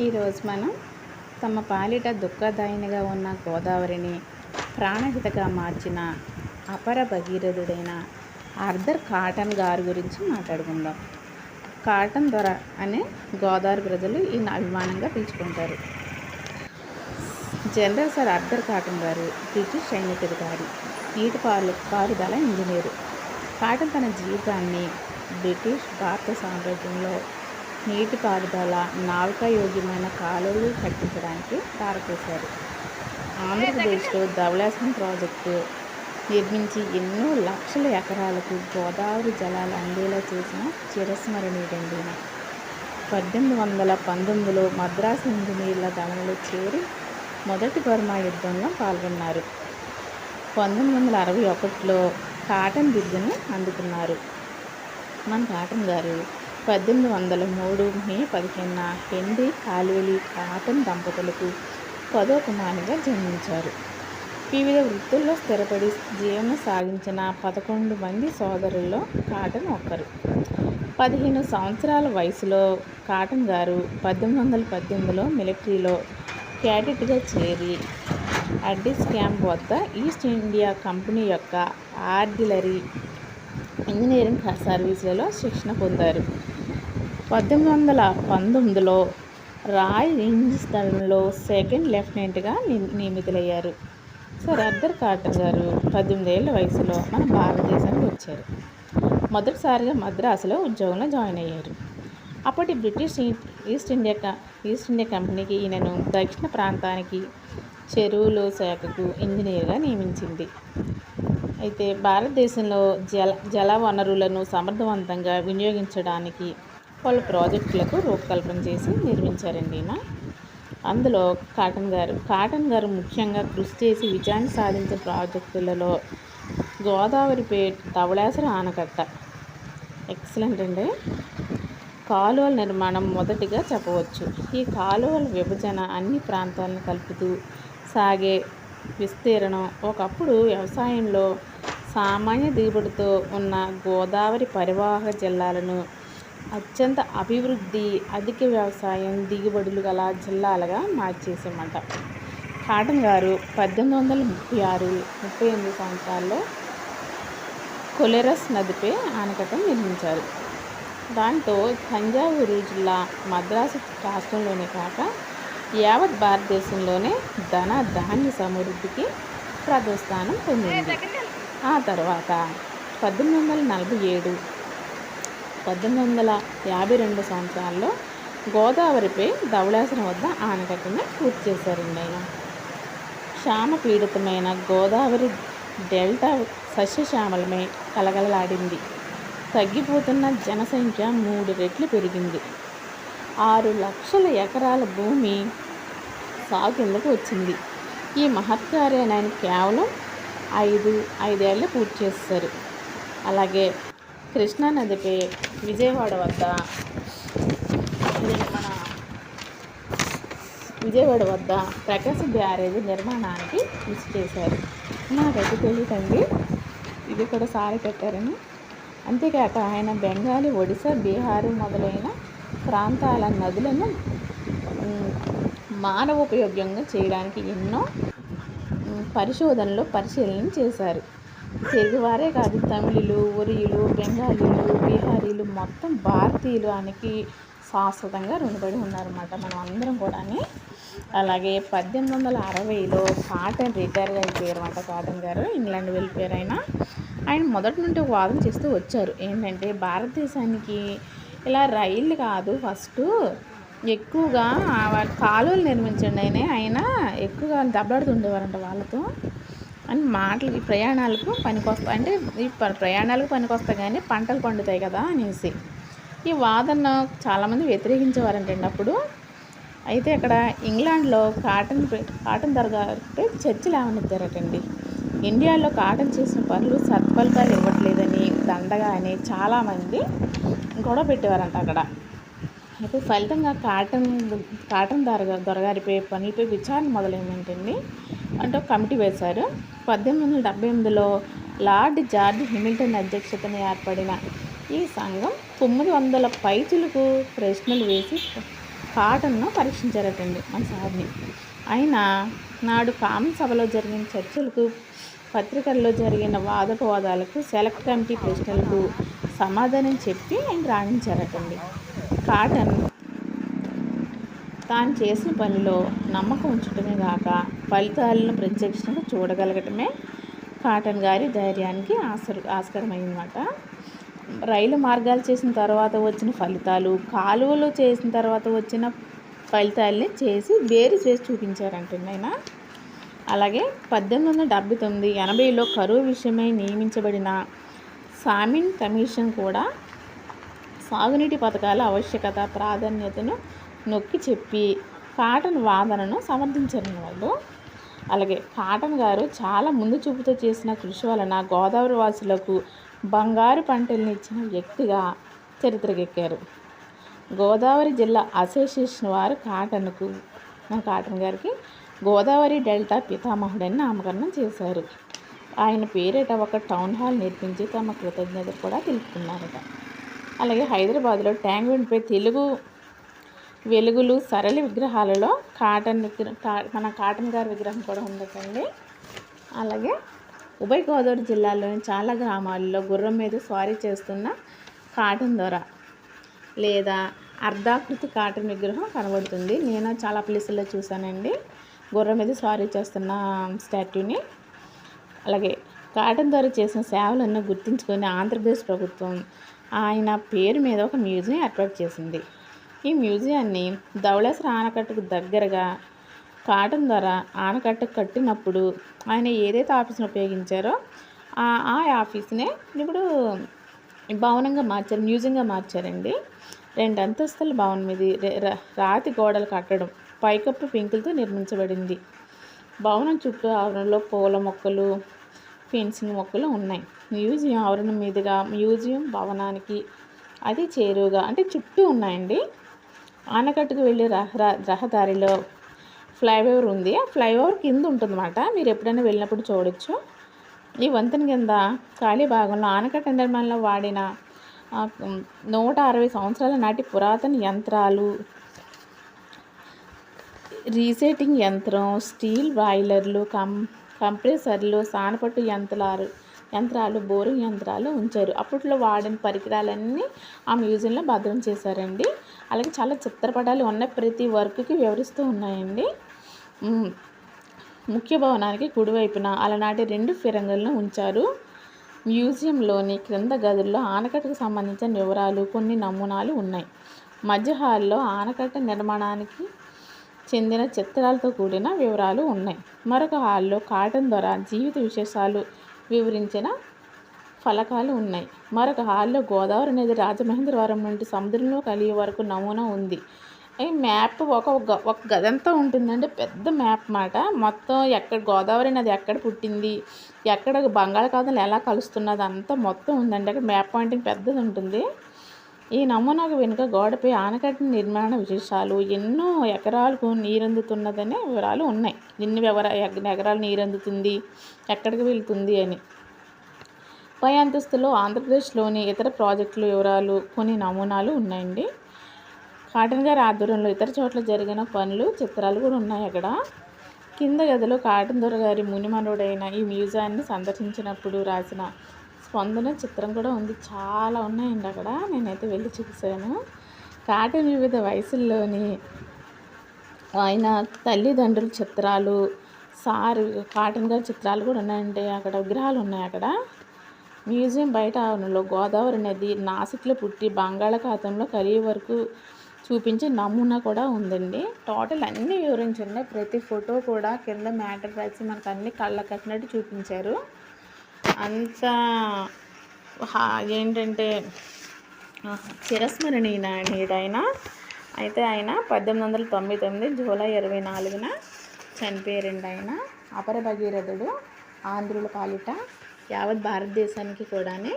ఈరోజు మనం తమ పాలిట దుఃఖదాయినిగా ఉన్న గోదావరిని ప్రాణహితగా మార్చిన అపర భగీరథుడైన ఆర్థర్ కాటన్ గారి గురించి మాట్లాడుకుందాం. కాటన్ దొర అనే గోదావరి ప్రజలు ఈయన అభిమానంగా పిలుచుకుంటారు. జనరల్ సర్ ఆర్థర్ కాటన్ గారు బ్రిటిష్ సైనికాధికారి నీటి పాలు పారుదల ఇంజనీరు. కాటన్ తన జీవితాన్ని బ్రిటిష్ భారత సామ్రాజ్యంలో నీటిపారుదల నావికాయోగ్యమైన కాలువలు కట్టించడానికి తారపోశారు ఆంధ్రప్రదేశ్లో ధవళేశ్వరం ప్రాజెక్టు నిర్మించి ఎన్నో లక్షల ఎకరాలకు గోదావరి జలాలు అందేలా చేసిన చిరస్మరణీయండి పద్దెనిమిది వందల పంతొమ్మిదిలో మద్రాసు ఇంజనీర్ల దళంలో చేరి మొదటి బర్మా యుద్ధంలో పాల్గొన్నారు. పంతొమ్మిది వందల అరవై ఒకటిలో కాటన్ బిద్దును అందుకున్నారు. మన కాటన్ గారు పద్దెనిమిది వందల మూడు మే పదిహేనున హెన్రీ కాలువలి కాటన్ దంపతులకు పదో కుమారునిగా జన్మించారు. వివిధ వృత్తుల్లో స్థిరపడి జీవనం సాగించిన పదకొండు మంది సోదరుల్లో కాటన్ ఒక్కరు. పదిహేను సంవత్సరాల వయసులో కాటన్ గారు పద్దెనిమిది వందల పద్దెనిమిదిలో మిలిటరీలో క్యాడెట్గా చేరి అడ్డిస్ క్యాంప్ వద్ద ఈస్ట్ ఇండియా కంపెనీ యొక్క ఆర్డిలరీ ఇంజనీరింగ్ సర్వీసులలో శిక్షణ పొందారు. పద్దెనిమిది వందల పంతొమ్మిదిలో రాయ్ రేంజ్ సెకండ్ లెఫ్టినెంట్గా నియమితులయ్యారు. సర్ అర్దర్ కార్టర్ గారు పద్దెనిమిదేళ్ళ వయసులో మన భారతదేశానికి వచ్చారు. మొదటిసారిగా మద్రాసులో ఉద్యోగంలో జాయిన్ అయ్యారు. అప్పటి బ్రిటిష్ ఈస్ట్ ఇండియా క- ఈస్ట్ ఇండియా కంపెనీకి ఈయనను దక్షిణ ప్రాంతానికి చెరువులు శాఖకు ఇంజనీర్గా నియమించింది. అయితే భారతదేశంలో జల జల వనరులను సమర్థవంతంగా వినియోగించడానికి పలు ప్రాజెక్టులకు రూపకల్పన చేసి నిర్మించారండి ఈయన. అందులో కాటన్ గారు కాటన్ గారు ముఖ్యంగా కృషి చేసి విజయాన్ని సాధించిన ప్రాజెక్టులలో గోదావరిపేట్ ధవళేశ్వర ఆనకట్ట. ఎక్సలెంట్ అండి. కాలువల నిర్మాణం మొదటిగా చెప్పవచ్చు. ఈ కాలువల విభజన అన్ని ప్రాంతాలను కలుపుతూ సాగే విస్తీర్ణం. ఒకప్పుడు వ్యవసాయంలో సామాన్య దిగుబడితో ఉన్న గోదావరి పరివాహక జిల్లాలను అత్యంత అభివృద్ధి అధిక వ్యవసాయం దిగుబడులు గల జిల్లాలుగా మార్చేసామంట కాటన్ గారు పద్దెనిమిది వందల ముప్పై ఆరు ముప్పై ఎనిమిది సంవత్సరాల్లో కొలెరస్ నదిపై ఆనకట్టను నిర్మించారు. దాంతో తంజావూరు జిల్లా మద్రాసు రాష్ట్రంలోనే కాక యావత్ భారతదేశంలోనే ధన ధాన్య సమృద్ధికి ప్రథమ స్థానం పొందింది. ఆ తర్వాత పద్దెనిమిది వందల నలభై ఏడు పద్దెనిమిది వందల యాభై రెండు సంవత్సరాల్లో గోదావరిపై ధవళేశ్వరం వద్ద ఆనకట్టను పూర్తి చేశారండి ఆయన క్షామ పీడితమైన గోదావరి డెల్టా సస్యశ్యామలమై కలగలలాడింది తగ్గిపోతున్న జనసంఖ్య మూడు రెట్లు పెరిగింది. ఆరు లక్షల ఎకరాల భూమి సాగు కిందకు వచ్చింది. ఈ మహత్కార్యాన్ని ఆయన కేవలం ఐదు ఐదేళ్ళు పూర్తి చేస్తారు. అలాగే కృష్ణా నదిపై విజయవాడ వద్ద మన విజయవాడ వద్ద ప్రకాశ బ్యారేజ్ నిర్మాణానికి కృషి చేశారు. నాకైతే తెలియదండి ఇది కూడా సారి పెట్టారని. అంతేకాక ఆయన బెంగాలీ ఒడిశా బీహారు మొదలైన ప్రాంతాల నదులను మానవ ఉపయోగంగా చేయడానికి ఎన్నో పరిశోధనలో పరిశీలన చేశారు. తెలుగువారే కాదు తమిళులు ఒరియులు బెంగాలీలు బీహారీలు మొత్తం భారతీయులు ఆయనకి శాశ్వతంగా రుణపడి ఉన్నారన్నమాట. మనం అందరం కూడా అలాగే పద్దెనిమిది వందల అరవైలో కాటన్ రిటైర్గా అయిపోయారు అన్నమాట కాటన్ గారు. ఇంగ్లాండ్ వెళ్ళిపోయారు ఆయన ఆయన మొదటి నుండి ఒక వాదన చేస్తూ వచ్చారు. ఏంటంటే భారతదేశానికి ఇలా రైళ్ళు కాదు ఫస్ట్ ఎక్కువగా వాళ్ళ కాలువలు నిర్మించండి ఆయన. ఆయన ఎక్కువగా దెబ్బలాడుతుండేవారంట వాళ్ళతో. అని మాటలు ఈ ప్రయాణాలకు పనికొస్తాయి అంటే ఈ ప- ప్రయాణాలకు పనికొస్తాయి కానీ పంటలు పండుతాయి కదా అనేసి. ఈ వాదన చాలామంది వ్యతిరేకించేవారంటండి అప్పుడు. అయితే ఇక్కడ ఇంగ్లాండ్లో కాటన్ కాటన్ దర్గాపై చర్చలు ఏమనిచ్చారటండి ఇండియాలో కాటన్ చేసిన పనులు సత్ఫలితాలు ఇవ్వట్లేదని దండగా అని చాలామంది గొడవ పెట్టేవారంట అక్కడ. అయితే ఫలితంగా కాటన్ కాటన్ దొరగా దొరగారిపై పనులపై విచారణ మొదలైందంటండి. అంటే ఒక కమిటీ వేశారు. పద్దెనిమిది వందల డెబ్బై ఎనిమిదిలో లార్డ్ జార్జ్ హిమిల్టన్ అధ్యక్షతన ఏర్పడిన ఈ సంఘం తొమ్మిది వందల పైచులకు ప్రశ్నలు వేసి కాటన్ను పరీక్షించారటండి మన సార్ని. ఆయన నాడు కామన్ సభలో జరిగిన చర్చలకు పత్రికల్లో జరిగిన వాదోపవాదాలకు సెలెక్ట్ కమిటీ ప్రశ్నలకు సమాధానం చెప్పి ఆయన రాణించారటండి. కాటన్ తాను చేసిన పనిలో నమ్మకం ఉంచటమే కాక ఫలితాలను ప్రత్యక్షంగా చూడగలగటమే కాటన్ గారి ధైర్యానికి ఆసరు ఆస్కారమైందన్నమాట. రైలు మార్గాలు చేసిన తర్వాత వచ్చిన ఫలితాలు కాలువలు చేసిన తర్వాత వచ్చిన ఫలితాలని చేసి వేరు చేసి చూపించారంట ఆయన అలాగే పద్దెనిమిది వందల డెబ్బై తొమ్మిది ఎనభైలో కరువు విషయమై నియమించబడిన సామిన్ కమిషన్ కూడా సాగునీటి పథకాల ఆవశ్యకత ప్రాధాన్యతను నొక్కి చెప్పి కాటన్ వాదనను సమర్థించారు వాళ్ళు. అలాగే కాటన్ గారు చాలా ముందు చూపుతో చేసిన కృషి వలన గోదావరి వాసులకు బంగారు పంటలను ఇచ్చిన వ్యక్తిగా చరిత్రకెక్కారు. గోదావరి జిల్లా అసోసియేషన్ వారు కాటన్కు మన కాటన్ గారికి గోదావరి డెల్టా పితామహుడని నామకరణం చేశారు. ఆయన పేరిట ఒక టౌన్ హాల్ నిర్మించి తమ కృతజ్ఞత కూడా తెలుపుకున్నారట. అలాగే హైదరాబాద్లో ట్యాంక్ బండ్పై తెలుగు వెలుగులు సరళి విగ్రహాలలో కాటన్ విగ్రహం కా- మన కాటన్ గారి విగ్రహం కూడా ఉండటండి అలాగే ఉభయ గోదావరి జిల్లాలోని చాలా గ్రామాల్లో గుర్రం మీద స్వారీ చేస్తున్న కాటన్ దొర లేదా అర్ధాకృతి కాటన్ విగ్రహం కనబడుతుంది. నేను చాలా ప్లేసుల్లో చూశానండి. గుర్రం మీద స్వారీ చేస్తున్న స్టాట్యూని. అలాగే కాటన్ ద్వారా చేసిన సేవలను గుర్తించుకొని ఆంధ్రప్రదేశ్ ప్రభుత్వం ఆయన పేరు మీద ఒక మ్యూజియం ఏర్పాటు చేసింది. ఈ మ్యూజియాన్ని ధవళేశ్వర ఆనకట్టుకు దగ్గరగా కాటన్ ద్వారా ఆనకట్ట కట్టినప్పుడు ఆయన ఏదైతే ఆఫీస్ని ఉపయోగించారో ఆ ఆఫీస్నే ఇప్పుడు భవనంగా మార్చారు మ్యూజియంగా మార్చారండి. రెండు అంతస్తుల భవనం ఇది. రా- రాతి గోడలు కట్టడం పైకప్పు పెంకులతో నిర్మించబడింది. భవనం చుట్టూ ఆవరణలో పూల మొక్కలు ఫెన్సింగ్ మొక్కలు ఉన్నాయి. మ్యూజియం ఆవరణ మీదుగా మ్యూజియం భవనానికి అది చేరువుగా అంటే చుట్టూ ఉన్నాయండి. ఆనకట్టుకు వెళ్ళే రహ రహదారిలో ఫ్లైఓవర్ ఉంది. ఆ ఫ్లైఓవర్ కింద ఉంటుందన్నమాట. మీరు ఎప్పుడైనా వెళ్ళినప్పుడు చూడొచ్చు. ఈ వంతెన కింద ఖాళీ భాగంలో ఆనకట్ట నిర్మాణంలో వాడిన నూట అరవై సంవత్సరాల నాటి పురాతన యంత్రాలు. రీసెటింగ్ యంత్రం స్టీల్ బాయిలర్లు కం కంప్రెసర్లు సానపట్టు యంత్రాలు యంత్రాలు బోరింగ్ యంత్రాలు ఉంచారు. అప్పట్లో వాడిన పరికరాలన్నీ ఆ మ్యూజియంలో భద్రం చేశారండి. అలాగే చాలా చిత్రపటాలు ఉన్న ప్రతి వర్క్కి వివరిస్తూ ఉన్నాయండి. ముఖ్య భవనానికి కుడివైపున అలనాటి రెండు ఫిరంగులను ఉంచారు. మ్యూజియంలోని క్రింద గదుల్లో ఆనకట్టకు సంబంధించిన వివరాలు కొన్ని నమూనాలు ఉన్నాయి. మధ్య హాల్లో ఆనకట్ట నిర్మాణానికి చెందిన చిత్రాలతో కూడిన వివరాలు ఉన్నాయి. మరొక హాల్లో కాటన్ ద్వారా జీవిత విశేషాలు వివరించిన ఫలకాలు ఉన్నాయి. మరొక హాల్లో గోదావరి నది రాజమహేంద్రవరం నుండి సముద్రంలో కలిగే వరకు నమూనా ఉంది. ఈ మ్యాప్ ఒక ఒక ఒక గదంతా ఉంటుందండి. పెద్ద మ్యాప్ మాట. మొత్తం ఎక్కడ గోదావరి నది ఎక్కడ పుట్టింది ఎక్కడ బంగాళాఖాతంలో ఎలా కలుస్తున్నది అంతా మొత్తం ఉందండి. అక్కడ మ్యాప్ పాయింటింగ్ పెద్దది ఉంటుంది. ఈ నమూనాకు వెనుక గోడపై ఆనకట్ట నిర్మాణ విశేషాలు ఎన్నో ఎకరాలకు నీరందుతున్నదనే వివరాలు ఉన్నాయి. ఎన్ని వివర ఎకరాలు నీరందుతుంది? ఎక్కడికి వెళ్తుంది అని. పై అంతస్తులో ఆంధ్రప్రదేశ్లోని ఇతర ప్రాజెక్టుల వివరాలు కొన్ని నమూనాలు ఉన్నాయండి. కాటన్ గారి ఆధ్వర్యంలో ఇతర చోట్ల జరిగిన పనులు చిత్రాలు కూడా ఉన్నాయి అక్కడ. కింద గదిలో కాటన్ దొర గారి మునిమనుడైన ఈ మ్యూజియాన్ని సందర్శించినప్పుడు రాసిన స్పందన చిత్రం కూడా ఉంది. చాలా ఉన్నాయండి అక్కడ. నేనైతే వెళ్ళి చూసాను కాటన్ వివిధ వయసుల్లోని ఆయన తల్లిదండ్రుల చిత్రాలు సార్ కాటన్ గారి చిత్రాలు కూడా ఉన్నాయండి. అక్కడ విగ్రహాలు ఉన్నాయి అక్కడ. మ్యూజియం బయట ఆవరణలో గోదావరి నది నాసిక్లో పుట్టి బంగాళాఖాతంలో కలిగే వరకు చూపించే నమూనా కూడా ఉందండి. టోటల్ అన్నీ వివరించండి ప్రతి ఫోటో కూడా కింద మ్యాటర్ రాసి మనకు అన్ని కళ్ళ కట్టినట్టు చూపించారు. అంత హా- ఏంటంటే చిరస్మరణీయుడైన అయితే ఆయన పద్దెనిమిది వందల తొంభై తొమ్మిది జూలై ఇరవై నాలుగున చనిపోయారండి ఆయన అపర భగీరథుడు ఆంధ్రుల పాలిట యావత్ భారతదేశానికి కూడానే